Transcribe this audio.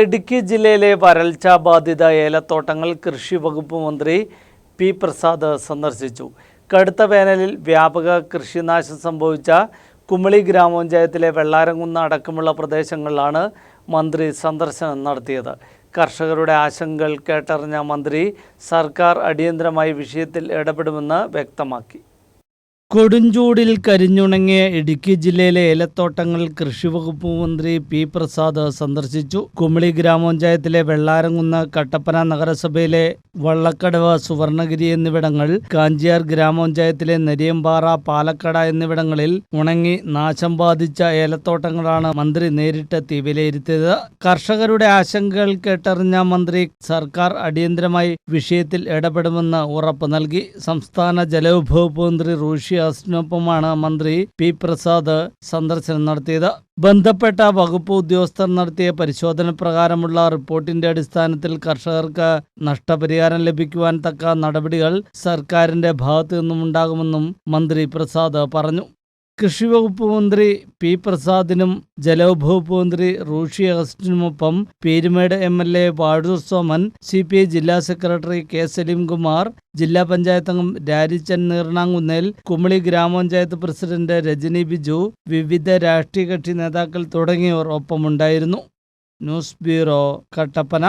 ഇടുക്കി ജില്ലയിലെ വരൾച്ച ബാധിത ഏലത്തോട്ടങ്ങൾ കൃഷി വകുപ്പ് മന്ത്രി പി പ്രസാദ് സന്ദർശിച്ചു. കടുത്ത വേനലിൽ വ്യാപക കൃഷിനാശം സംഭവിച്ച കുമളി ഗ്രാമപഞ്ചായത്തിലെ വെള്ളാരംകുന്ന് അടക്കമുള്ള പ്രദേശങ്ങളിലാണ് മന്ത്രി സന്ദർശനം നടത്തിയത്. കർഷകരുടെ ആശങ്കകൾ കേട്ടറിഞ്ഞ മന്ത്രി സർക്കാർ അടിയന്തരമായി വിഷയത്തിൽ ഇടപെടുമെന്ന് വ്യക്തമാക്കി. കൊടുംചൂടിൽ കരിഞ്ഞുണങ്ങിയ ഇടുക്കി ജില്ലയിലെ ഏലത്തോട്ടങ്ങൾ കൃഷിവകുപ്പ് മന്ത്രി പി പ്രസാദ് സന്ദർശിച്ചു. കുമളി ഗ്രാമപഞ്ചായത്തിലെ വെള്ളാരംകുന്ന് കട്ടപ്പന നഗരസഭയിലെ വള്ളക്കടവ് സുവർണഗിരി എന്നിവിടങ്ങൾ കാഞ്ചിയാർ ഗ്രാമപഞ്ചായത്തിലെ നെരിയമ്പാറ പാലക്കട എന്നിവിടങ്ങളിൽ ഉണങ്ങി നാശം ബാധിച്ച ഏലത്തോട്ടങ്ങളാണ് മന്ത്രി നേരിട്ടെത്തി വിലയിരുത്തിയത് കർഷകരുടെ ആശങ്കകൾ കേട്ടറിഞ്ഞ മന്ത്രി സർക്കാർ അടിയന്തരമായി വിഷയത്തിൽ ഇടപെടുമെന്ന് ഉറപ്പ് നൽകി. സംസ്ഥാന ജലവിഭവ മന്ത്രി റൂഷി അസിനൊപ്പമാണ് മന്ത്രി പി പ്രസാദ് സന്ദർശനം നടത്തിയത്. ബന്ധപ്പെട്ട വകുപ്പ് ഉദ്യോഗസ്ഥർ നടത്തിയ പരിശോധന പ്രകാരമുള്ള റിപ്പോർട്ടിന്റെ അടിസ്ഥാനത്തിൽ കർഷകർക്ക് നഷ്ടപരിഹാരം ലഭിക്കുവാൻ തക്ക നടപടികൾ സർക്കാരിന്റെ ഭാഗത്തു നിന്നും ഉണ്ടാകുമെന്നും മന്ത്രി പ്രസാദ് പറഞ്ഞു. കൃഷി വകുപ്പ് മന്ത്രി പി പ്രസാദിനും ജലവിഭവ മന്ത്രി Roshy അഗസ്റ്റിനുമൊപ്പം Peermade M L A Vazhoor Soman C P I ജില്ലാ സെക്രട്ടറി കെ സലീംകുമാർ ജില്ലാ പഞ്ചായത്ത് അംഗം രാജിച്ചൻ നീർണാങ്കുന്നേൽ കുമളി ഗ്രാമപഞ്ചായത്ത് പ്രസിഡന്റ് രജനി ബിജു വിവിധ രാഷ്ട്രീയ കക്ഷി നേതാക്കൾ തുടങ്ങിയവർ ഒപ്പമുണ്ടായിരുന്നു. News bureau Kattappana.